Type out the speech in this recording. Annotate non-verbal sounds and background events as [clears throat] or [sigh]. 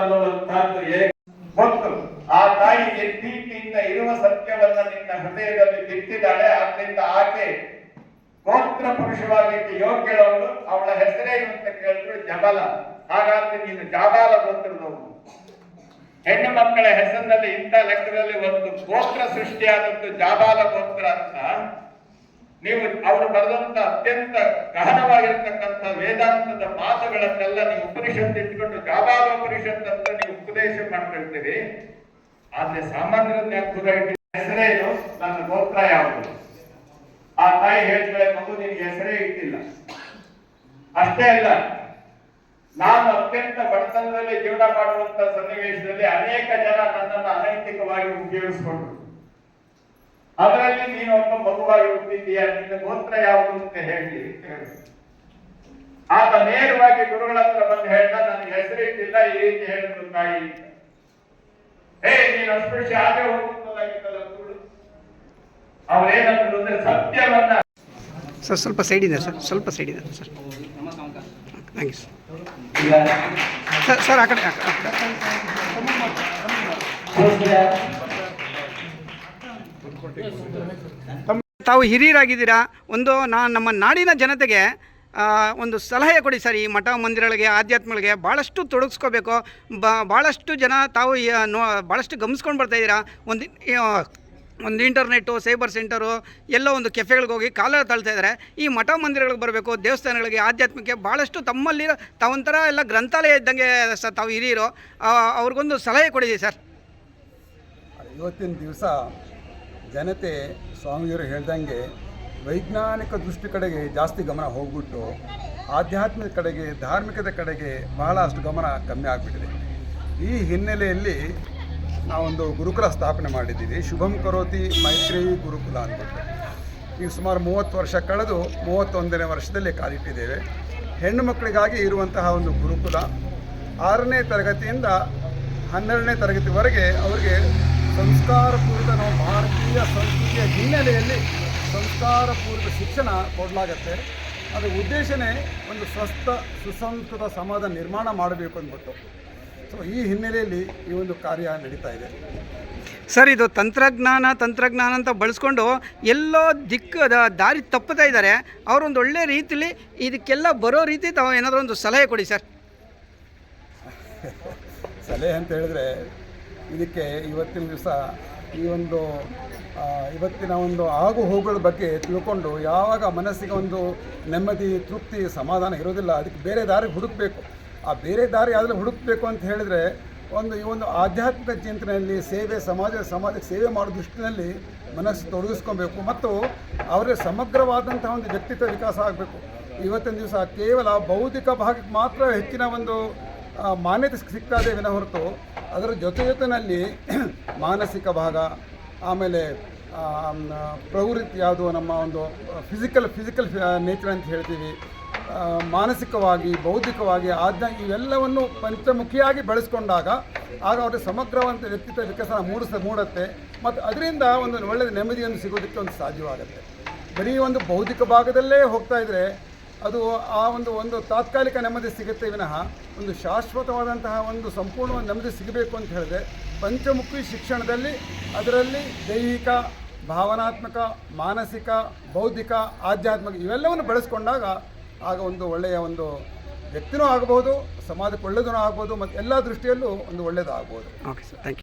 ಅನ್ನುವಂತಹದ್ದು ಗೊತ್ತು. ಆ ತಾಯಿಗೆ ಪ್ರೀತಿಯಿಂದ ಇರುವ ಸತ್ಯವನ್ನ ನಿನ್ನ ಹೃದಯದಲ್ಲಿ ಬಿತ್ತಿದ್ದಾಳೆ ಆದ್ರಿಂದ ಆಕೆ ಗೋತ್ರ ಪುರುಷವಾಗಲಿಕ್ಕೆ ಯೋಗ್ಯಳವಳು. ಅವಳ ಹೆಸರೇ ಅಂತ ಕೇಳಿದ್ರು ಜಬಲ. ಹಾಗಾದ್ರೆ ನೀನು ಜಾಬಾಲ ಗೋತ್ರದವಳು ಹೆಣ್ಣು ಮಕ್ಕಳ ಹೆಸರಿನಲ್ಲಿ ಇಂಥ ಲೆಕ್ಕದಲ್ಲಿ ಒಂದು ಗೋತ್ರ ಸೃಷ್ಟಿಯಾದದ್ದು ಜಾಬಾಲ ಗೋತ್ರ ಅಂತ. ನೀವು ಅವರು ಬರೆದಂತ ಅತ್ಯಂತ ಗಹನವಾಗಿರ್ತಕ್ಕಂಥ ವೇದಾಂತದ ಮಾತುಗಳನ್ನೆಲ್ಲ ನೀವು ಉಪನಿಷತ್ ಇಟ್ಕೊಂಡು ಜಾಬಾಲ ಉಪನಿಷತ್ ಅಂತ ನೀವು ಉಪದೇಶ ಮಾಡ್ಕೊಳ್ತೀರಿ ಆದ್ರೆ ಸಾಮಾನ್ಯರನ್ನ ಹೆಸರೇ ಹೆಸರೇನು ನನ್ನ ಗೋತ್ರ ಯಾವುದು? ಆ ತಾಯಿ ಹೇಳ್ತಾಳೆ, ಮಗು ನಿನಗೆ ಹೆಸರೇ ಇಟ್ಟಿಲ್ಲ. ಅಷ್ಟೇ ಅಲ್ಲ, ನಾನು ಅತ್ಯಂತ ಬಡತನದಲ್ಲಿ ಜೀವನ ಮಾಡುವಂತ ಸನ್ನಿವೇಶದಲ್ಲಿ ಅನೇಕ ಜನ ನನ್ನನ್ನು ಅನೈತಿಕವಾಗಿ ಉಪಯೋಗಿಸಿಕೊಂಡ್ರು. ಅದರಲ್ಲಿ ನೀನು ಒಬ್ಬ ಮಗುವಾಗಿ ಹುಟ್ಟಿದ್ದೀಯ? ನಿನ್ನ ಗೋತ್ರ ಯಾವುದು ಅಂತ ಹೇಳಿ ಆತ ನೇರವಾಗಿ ಗುರುಗಳ ಹತ್ರ ಬಂದು ಹೇಳ್ದ ನನ್ನ ಹೆಸರಿಟ್ಟಿಲ್ಲ ಈ ರೀತಿ ಹೇಳಿದ್ರು ತಾಯಿ. ಹೇ ನೀನು ಅಸ್ಪೃಶ್ಯ ಆದ್ರೆ ಹೋಗುತ್ತಲ್ಲ ಗುರುಗಳು ಅವರೇನಂದ್ರು ಅಂದ್ರೆ ಸತ್ಯವನ್ನ ಸರ್ ಸ್ವಲ್ಪ ಸೈಡ್ ಇದೆ ಸರ್ ಸ್ವಲ್ಪ ಸೈಡ್ ಇದೆ sir. Thank you sir. Sir ಆ ಕಡೆ ಆ ಕಡೆ. ತಾವು ಹಿರಿಯರಾಗಿದ್ದೀರಾ? ಒಂದು ನಾ ನಮ್ಮ ನಾಡಿನ ಜನತೆಗೆ ಒಂದು ಸಲಹೆ ಕೊಡಿ ಸರ್ ಈ ಮಠ ಮಂದಿರಗಳಿಗೆ, ಆಧ್ಯಾತ್ಮಗಳಿಗೆ. ಭಾಳಷ್ಟು ತೊಡಗಿಸ್ಕೋಬೇಕು. ಭಾಳಷ್ಟು ಜನ ತಾವು ನೋ ಭಾಳಷ್ಟು ಗಮನಿಸ್ಕೊಂಡು ಬರ್ತಾ ಇದ್ದೀರಾ? ಒಂದು ಒಂದು ಇಂಟರ್ನೆಟ್ಟು ಸೈಬರ್ ಸೆಂಟರು, ಎಲ್ಲೋ ಒಂದು ಕೆಫೆಗಳಿಗೆ ಹೋಗಿ ಕಾಲ ತಳ್ತಾ ಇದ್ದಾರೆ. ಈ ಮಠ ಮಂದಿರಗಳಿಗೆ ಬರಬೇಕು, ದೇವಸ್ಥಾನಗಳಿಗೆ ಆಧ್ಯಾತ್ಮಕ್ಕೆ ಭಾಳಷ್ಟು ತಮ್ಮಲ್ಲಿರೋ ತಾವೊಂಥರ ಎಲ್ಲ ಗ್ರಂಥಾಲಯ ಇದ್ದಂಗೆ ಸರ್ ತಾವು ಹಿರಿಯರು. ಅವ್ರಿಗೊಂದು ಸಲಹೆ ಕೊಡಿದ್ದೀವಿ ಸರ್. ಇವತ್ತಿನ ದಿವಸ ಜನತೆ ಸ್ವಾಮಿಯವರು ಹೇಳ್ದಂಗೆ ವೈಜ್ಞಾನಿಕ ದೃಷ್ಟಿ ಕಡೆಗೆ ಜಾಸ್ತಿ ಗಮನ ಹೋಗ್ಬಿಟ್ಟು ಆಧ್ಯಾತ್ಮಿಕ ಕಡೆಗೆ, ಧಾರ್ಮಿಕದ ಕಡೆಗೆ ಬಹಳಷ್ಟು ಗಮನ ಕಮ್ಮಿ ಆಗಿಬಿಟ್ಟಿದೆ. ಈ ಹಿನ್ನೆಲೆಯಲ್ಲಿ ನಾವೊಂದು ಗುರುಕುಲ ಸ್ಥಾಪನೆ ಮಾಡಿದ್ದೀವಿ. ಶುಭಂ ಕರೋತಿ ಮೈತ್ರಿ ಗುರುಕುಲ ಅಂದ್ಬಿಟ್ಟು. ಈಗ ಸುಮಾರು ಮೂವತ್ತು ವರ್ಷ ಕಳೆದು ಮೂವತ್ತೊಂದನೇ ವರ್ಷದಲ್ಲಿ ಕಾಲಿಟ್ಟಿದ್ದೇವೆ. ಹೆಣ್ಣು ಮಕ್ಕಳಿಗಾಗಿ ಇರುವಂತಹ ಒಂದು ಗುರುಕುಲ. ಆರನೇ ತರಗತಿಯಿಂದ ಹನ್ನೆರಡನೇ ತರಗತಿವರೆಗೆ ಅವರಿಗೆ ಸಂಸ್ಕಾರಪೂರಿತ ನಾವು ಭಾರತೀಯ ಸಂಸ್ಕೃತಿಯ ಹಿನ್ನೆಲೆಯಲ್ಲಿ ಸಂಸ್ಕಾರಪೂರಿತ ಶಿಕ್ಷಣ ಕೊಡಲಾಗತ್ತೆ. ಅದರ ಉದ್ದೇಶನೇ ಒಂದು ಸ್ವಸ್ಥ ಸುಸಂಸ್ಕೃತ ಸಮಾಜ ನಿರ್ಮಾಣ ಮಾಡಬೇಕು ಅಂದ್ಬಿಟ್ಟು. ಸೊ ಈ ಹಿನ್ನೆಲೆಯಲ್ಲಿ ಈ ಒಂದು ಕಾರ್ಯ ನಡೀತಾ ಇದೆ. ಸರ್ ಇದು ತಂತ್ರಜ್ಞಾನ ತಂತ್ರಜ್ಞಾನ ಅಂತ ಬಳಸ್ಕೊಂಡು ಎಲ್ಲೋ ದಿಕ್ಕು ದಾರಿ ತಪ್ಪುತ್ತಾ ಇದ್ದಾರೆ. ಅವರೊಂದು ಒಳ್ಳೆ ರೀತಿಲಿ ಇದಕ್ಕೆಲ್ಲ ಬರೋ ರೀತಿ ತಾವು ಏನಾದರೂ ಒಂದು ಸಲಹೆ ಕೊಡಿ ಸರ್. ಸಲಹೆ ಅಂತ ಹೇಳಿದ್ರೆ ಇದಕ್ಕೆ ಇವತ್ತಿನ ದಿವಸ ಈ ಒಂದು ಇವತ್ತಿನ ಒಂದು ಆಗು ಹೋಗುಗಳ ಬಗ್ಗೆ ತಿಳ್ಕೊಂಡು ಯಾವಾಗ ಮನಸ್ಸಿಗೆ ಒಂದು ನೆಮ್ಮದಿ, ತೃಪ್ತಿ, ಸಮಾಧಾನ ಇರೋದಿಲ್ಲ, ಅದಕ್ಕೆ ಬೇರೆ ದಾರಿ ಹುಡುಕಬೇಕು. ಆ ಬೇರೆ ದಾರಿ ಆದರೆ ಹುಡುಕಬೇಕು ಅಂತ ಹೇಳಿದರೆ ಒಂದು ಈ ಒಂದು ಆಧ್ಯಾತ್ಮಿಕ ಚಿಂತನೆಯಲ್ಲಿ, ಸೇವೆ ಸಮಾಜ, ಸಮಾಜಕ್ಕೆ ಸೇವೆ ಮಾಡೋ ದೃಷ್ಟಿನಲ್ಲಿ ಮನಸ್ಸು ತೊಡಗಿಸ್ಕೊಬೇಕು. ಮತ್ತು ಅವರ ಸಮಗ್ರವಾದಂತಹ ಒಂದು ವ್ಯಕ್ತಿತ್ವ ವಿಕಾಸ ಆಗಬೇಕು. ಇವತ್ತಿನ ದಿವಸ ಕೇವಲ ಬೌದ್ಧಿಕ ಭಾಗಕ್ಕೆ ಮಾತ್ರ ಹೆಚ್ಚಿನ ಒಂದು ಮಾನ್ಯತೆ ಸಿಗ್ತಾ ಇದೆ ವಿನ ಹೊರತು ಅದರ ಜೊತೆ ಜೊತೆಯಲ್ಲಿ [clears throat] ಮಾನಸಿಕ ಭಾಗ, ಆಮೇಲೆ ಪ್ರವೃತ್ತಿ ಯಾವುದು ನಮ್ಮ ಒಂದು ಫಿಸಿಕಲ್ ಫಿಸಿಕಲ್ ನೇಚರ್ ಅಂತ ಹೇಳ್ತೀವಿ. ಮಾನಸಿಕವಾಗಿ, ಬೌದ್ಧಿಕವಾಗಿ ಆದ್ಯ ಇವೆಲ್ಲವನ್ನು ಪಂಚಮುಖಿಯಾಗಿ ಬೆಳೆಸ್ಕೊಂಡಾಗ ಆಗ ಅವರಿಗೆ ಸಮಗ್ರವಂತ ವ್ಯಕ್ತಿತ್ವ ವಿಕಸನ ಮೂಡಿಸ, ಮೂಡುತ್ತೆ. ಮತ್ತು ಅದರಿಂದ ಒಂದು ಒಳ್ಳೆಯ ನೆಮ್ಮದಿಯನ್ನು ಸಿಗೋದಕ್ಕೆ ಒಂದು ಸಾಧ್ಯವಾಗುತ್ತೆ. ಬರೀ ಒಂದು ಬೌದ್ಧಿಕ ಭಾಗದಲ್ಲೇ ಹೋಗ್ತಾ ಇದ್ದರೆ ಅದು ಆ ಒಂದು ಒಂದು ತಾತ್ಕಾಲಿಕ ನೆಮ್ಮದಿ ಸಿಗುತ್ತೆ ವಿನಃ. ಒಂದು ಶಾಶ್ವತವಾದಂತಹ ಒಂದು ಸಂಪೂರ್ಣ ನೆಮ್ಮದಿ ಸಿಗಬೇಕು ಅಂತ ಹೇಳಿದ್ರೆ ಪಂಚಮುಖಿ ಶಿಕ್ಷಣದಲ್ಲಿ ಅದರಲ್ಲಿ ದೈಹಿಕ, ಭಾವನಾತ್ಮಕ, ಮಾನಸಿಕ, ಬೌದ್ಧಿಕ, ಆಧ್ಯಾತ್ಮಿಕ ಇವೆಲ್ಲವನ್ನು ಬೆಳೆಸ್ಕೊಂಡಾಗ ಆಗ ಒಂದು ಒಳ್ಳೆಯ ಒಂದು ವ್ಯಕ್ತಿನೂ ಆಗಬಹುದು ಸಮಾಜಕ್ಕೆ ಒಳ್ಳೆಯದೂ ಆಗ್ಬೋದು, ಮತ್ತು ಎಲ್ಲ ದೃಷ್ಟಿಯಲ್ಲೂ ಒಂದು ಒಳ್ಳೆಯದಾಗ್ಬೋದು. Okay sir thank you